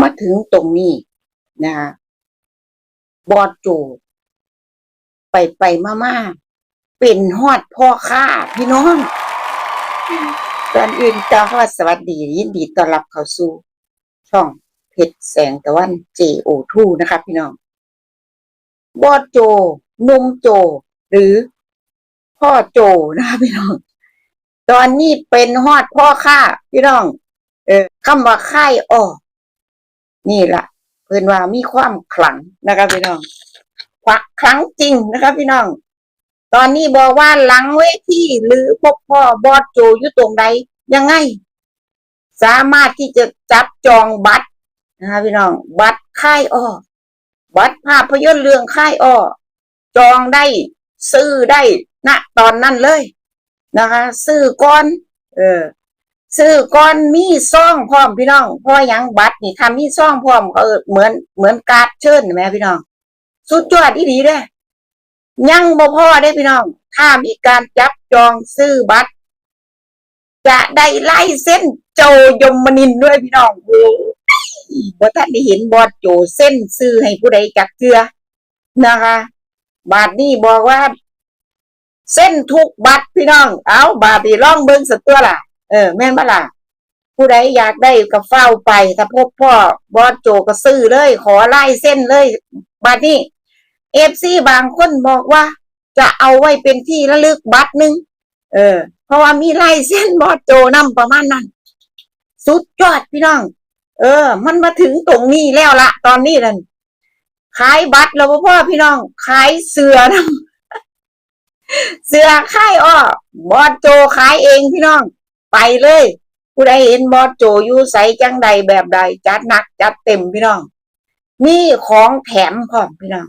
มาถึงตรงนี้นะคะบอดโจไปไปมามาเป็นฮอดพ่อค้าพี่น้องก่อนอื่นก็ฮอดสวัสดี ยินดีต้อนรับเข้าสู่ ช่องเพชรแสงตะวัน JO2 นะคะพี่น้อง บอดโจนุ่มโจ หรือ พ่อโจนะคะพี่น้อง ตอนนี้เป็นฮอดพ่อค้าพี่น้อง เออคำว่าค่ายออก นี่ละเพื่อนว่ามีความขลังนะคะพี่น้องควักครั้งจริงนะคะพี่น้อง ตอนนี้บอกว่าหลังเวทีหรือพบพ่อบอดโจอยู่ตรงใดยังไง สามารถที่จะจับจองบัตรนะคะพี่น้อง บัตรค่ายอ้อบัตรภาพยนตร์เรื่องค่ายอ้อจองได้ซื้อได้ณตอนนั้นเลยนะคะ ซื้อก่อน เออ ซื้อก่อนมีซ่องพร้อมพี่น้องพราะหยังบัตรนี่ทำมีซ่องพร้อมก็เหมือนเหมือนการ์ดเชิญแหมพี่น้อง สุดยอดอีดีเด้ยังบ่พ่อได้พี่น้อง ถ้ามีการจับจองซื้อบัตร จะได้ไล่เส้นโจยมนินด้วยพี่น้องโอ้บ่ท่านได้เห็นบอดโจเส้นซื้อให้ผู้ใดจักเทือนะคะ บาทนี้บอกว่า เส้นทุกบัตรพี่น้อง เอาบาทนี้ล่องเบิ่งสัตัวล่ะ เออ แม่นบ่ล่ะผู้ใดอยากได้ก็เฝ้าไปถ้าพบพ่อบอสโจก็ซื้อเลย ขอไล่เส้นเลยบัดนี้เอฟซีบางคนบอกว่า จะเอาไว้เป็นที่ระลึกบัตรหนึ่งเออ เพราะว่ามีไล่เส้นบอสโจนํประมาณนั้น สุดยอดพี่น้อง เออ มันมาถึงตรงนี้แล้วละตอนนี้นั่นขายบัตรแล้วพ่อพี่น้อง ขายเสือนะเสือค่ายอ้อบอสโจขายเองพี่น้อง ไปเลย ผู้ใดเห็นบอสโจอยู่ใสจังใดแบบใดจัดหนักจัดเต็มพี่น้อง มีของแถมพร้อมพี่น้อง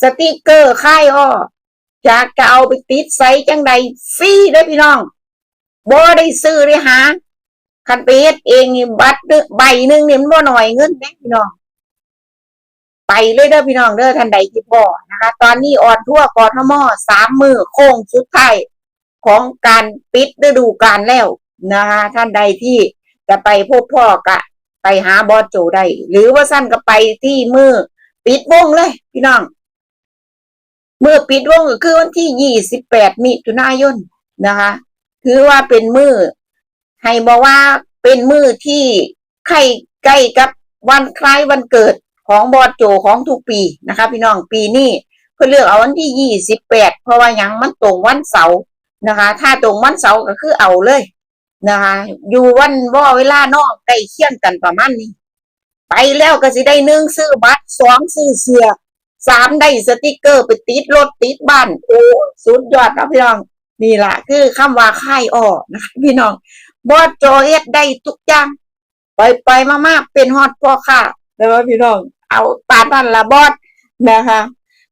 สติกเกอร์ค่ายอ้อจากจะเอาไปติดใสจังใดฟรีเด้พี่น้องบ่ได้ซื้อได้หาคันไปเฮ็ดเองนี่บัตรใบหนึ่งนี่มันบ่หน่อยเงินแน่พี่น้อง ไปเลยเด้อพี่น้องเด้อท่านใดที่บ่นะคะ ตอนนี้ออนทั่วกอทมสามมือโค้งสุดท้ายของการปิดฤดูกาลแล้ว นะคะท่านใดที่จะไปพบพ่อกะ ไปหาบอสโจได้ หรือว่าสั้นก็ไปที่มือปิดวงเลย พี่น้องมือปิดวงก็คือวันที่ยี่สิบแปดมิถุนายนนะคะ ถือว่าเป็นมือให้บอกว่าเป็นมือที่ใกล้ใกล้กับวันคล้ายวันเกิดของบอสโจของทุกปีนะคะ พี่น้องปีนี้เพื่อเลือกเอาวันที่ยี่สิบแปดเพราะว่ายังมันตรงวันเสาร์นะคะ ถ้าตรงวันเสาร์ก็คือเอาเลย นะคะอยู่วันว่าเวลานอกใกล้เคียงกันประมาณนี้ ไปแล้วก็สิได้หนึ่งซื้อบัตรสองซื้อเสื้อสามได้สติกเกอร์ไปติดรถติดบ้านโอ้สุดยอดนะพี่น้องนี่แหละคือคำว่าค่ายอ้อนะคะพี่น้องบอสโจเฮ็ดได้ทุกอย่างไปไปมามาเป็นฮอตพ่อค่ะแล้วพี่น้อง เอาตามนั้นละบอสนะคะ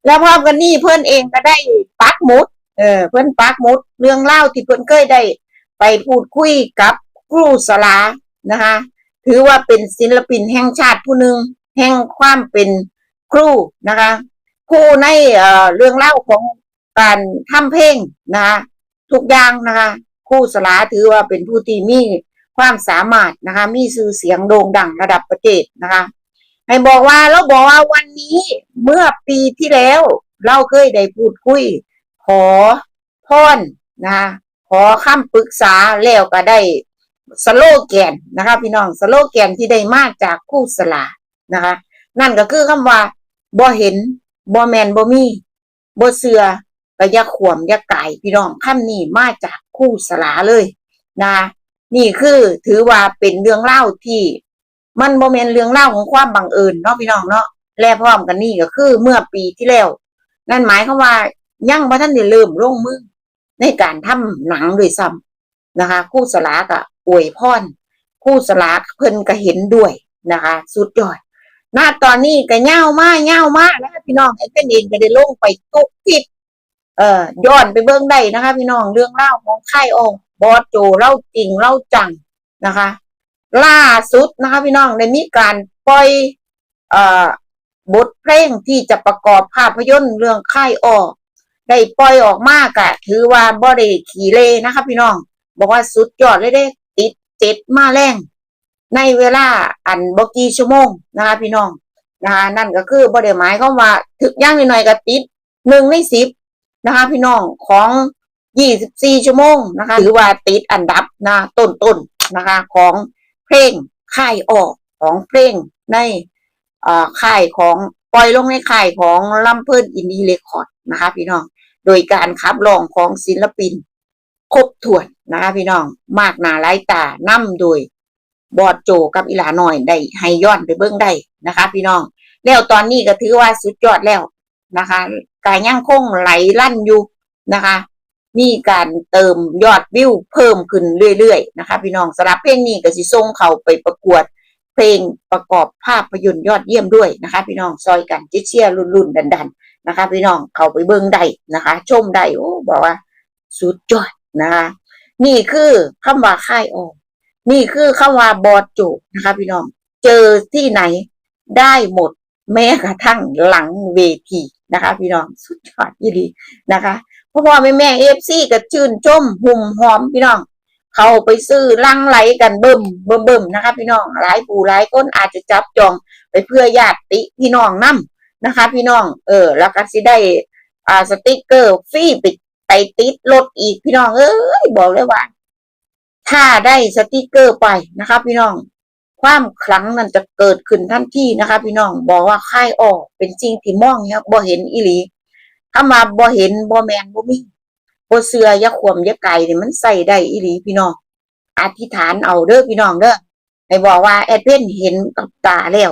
แล้วพร้อมกันนี่เพื่อนเองก็ได้ปักมุดเออเพื่อนปักมุดเรื่องเล่าที่เพื่อนเคยได้ ไปพูดคุยกับครูสลานะคะ ถือว่าเป็นศิลปินแห่งชาติผู้หนึ่งแห่งความเป็นครูนะคะผู้ในเอ่อเรื่องเล่าของการทำเพลงนะคะทุกอย่างนะคะครูสลาถือว่าเป็นผู้ที่มีความสามารถนะคะมีชื่อเสียงโด่งดังระดับประเทศนะคะให้บอกว่าเราบอกว่าวันนี้เมื่อปีที่แล้ว เราเคยได้พูดคุย ขอพรนะคะ อคำปรึกษาแล้วก็ได้สโลแกนนะคะ พี่น้องสโลแกนที่ได้มาจากคู่สลานะคะ นั่นก็คือคำว่าบ่เห็นบ่แมนบ่มีบ่เสือก็อย่าขวมย่าไก่พี่น้องคำนี้มาจากคู่สลาเลยนะะนี่คือถือว่าเป็นเรื่องเล่าที่ มันโมเมนเรื่องเล่าของความบังเอิญเนาะพี่น้องเนาะและพร้อมกันนี่ก็คือเมื่อปีที่แล้ว นั่นหมายความว่ายังบ่ท่านได้เริ่มลงมือ ในการทำหนังด้วยซ้ำนะคะคู่สลาก็อวยพรคู่สลากเพิ่นก็เห็นด้วยนะคะ สุดยอดหน้าตอนนี้ก็เง่ามากเง่ามากนะคะพี่น้องไอ้เต้นเองก็ได้ลงไปตุกทิศเอ่อย้อนไปเบิ่งได้นะคะ พี่น้องเรื่องเล่าของค่ายองบอสโจเล่าจริงเล่าจังนะคะ ล่าสุดนะคะ พี่น้องได้มีการปล่อยเอ่อบทเพลงที่จะประกอบภาพยนตร์เรื่องค่ายออก ได้ปล่อยออกมากะถือว่าบ่ได้ขี่เลนะคะพี่น้อง บอกว่าสุดยอดเลยเด้ ติดเจ็ดมาแรงในเวลาอันบกี่ชั่วโมงนะคะพี่น้องนะคะนั่นก็คือบ่ได้หมายความว่าถึกย่างหน่อยๆก็ติดหนึ่งในสิบนะคะ พี่น้องของยี่สิบสี่ชั่วโมงนะคะถือว่าติดอันดับนะต้นๆนะคะ ของเพลงค่ายออกของเพลงในอ่อค่ายของปล่อยลงในค่ายของลำเพิ่นอินดีเรคคอร์ดนะคะ พี่น้อง โดยการขับร้องของศิลปิน ครบถ้วนนะคะพี่น้อง มากหนาหลายตานํโดย บอดโจกับอีหลาหน่อยได้ให้ย้อนไปเบิ่งได้นะคะ พี่น้อง แล้วตอนนี้ก็ถือว่าสุดยอดแล้วนะคะกายยังคงไหลลั่นอยู่นะคะ มีการเติมยอดวิวเพิ่มขึ้นเรื่อยๆนะคะ พี่น้องสำหรับเพลงนี้ก็สิส่งเขาไปประกวดเพลงประกอบภาพยนตร์ยอดเยี่ยมด้วยนะคะ พี่น้องซอยกันเชียร์รุ่นๆดันๆ นะคะ พี่น้องเขาไปเบิ่งได้นะคะ ชมได้โอ้บอกว่า สุดยอดนะคะ นี่คือคำว่าค่ายออกนี่คือคำว่าบอดโจนะคะ พี่น้อง เจอที่ไหนได้หมดแม้กระทั่งหลังเวทีนะคะ พี่น้องสุดยอดยี่ดีนะคะพ่อพ่อแม่แม่เอฟซีก็ชื่นชมหุ่มหอมพี่น้อง เขาไปซื้อลังไหลกันเบิ่มเบิ่มเบิ่มนะคะ พี่น้องหลายผู้หลายคนอาจจะจับจองไปเพื่อญาติพี่น้องนํ นะคะ พี่น้อง เออ แล้วก็สิได้อ่าสติกเกอร์ฟรีไปไปติดรถอีกพี่น้อง เอ้ยบอกเลยว่า ถ้าได้สติกเกอร์ไปนะคะ พี่น้อง ความครั้งนั้นจะเกิดขึ้นทันทีนะคะ พี่น้องบอกว่าค่ายออก เป็นจริงที่มองเนี่ยบ่เห็นอีหลีถ้ามาบ่เห็นบ่แมนบ่มีบ่เสืออยาขวมยาไก่เนี่ยมันใส่ได้อีหลีพี่น้องอธิษฐานเอาเด้อพี่น้องเด้อให้บอกว่าแอดเวนเห็นกับตาแล้ว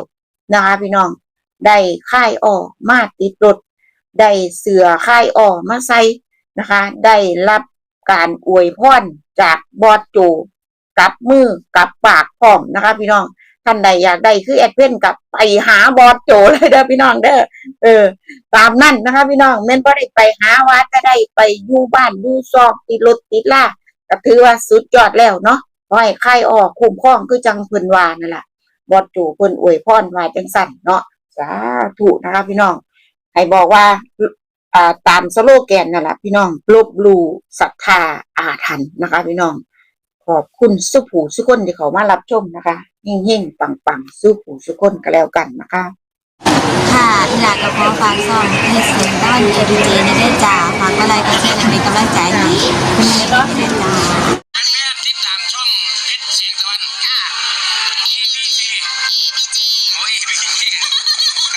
นะคะ พี่น้อง ได้ค่ายออกมาติดรถได้เสือค่ายออกมาใส่นะคะ ได้รับการอวยพรจากบอสโจกับมือกับปากพร้อมนะคะ พี่น้องท่านใดอยากได้คือแอดเวนกับไปหาบอสโจเลยเด้อพี่น้องเด้อเออ ตามนั่นนะคะ พี่น้องแม่นบ่ได้ไปหาวัดก็ได้ไปยู่บ้านยู่ซอกติดรถติดล่าก็ถือว่าสุดยอดแล้วเนาะขอให้ใครออกคุ้มครองคือจังเพิ่นวานั่นแหละบอสโจเพิ่นอวยพรว่าจังสั่นเนาะ สาธุนะครับพี่น้องให้บอกว่าตามสโลแกนนั่นแหละพี่น้องลบลู่ศรัทธาอาถรรพ์นะคะ พี่น้อง ขอบคุณสุผูสุคนที่เขามารับชมนะคะยิ่งยิ่งปังปังสุผูสุคนก็แล้วกันนะคะค่ะอีหลากกับพ่อฟังซ่องให้เสียงด้านเอดีเจในเรื่อจ่าฟังอะไรก็เช่นเป็นกำลังใจนี้คุณแม่ก็เสียงตะวันจ่า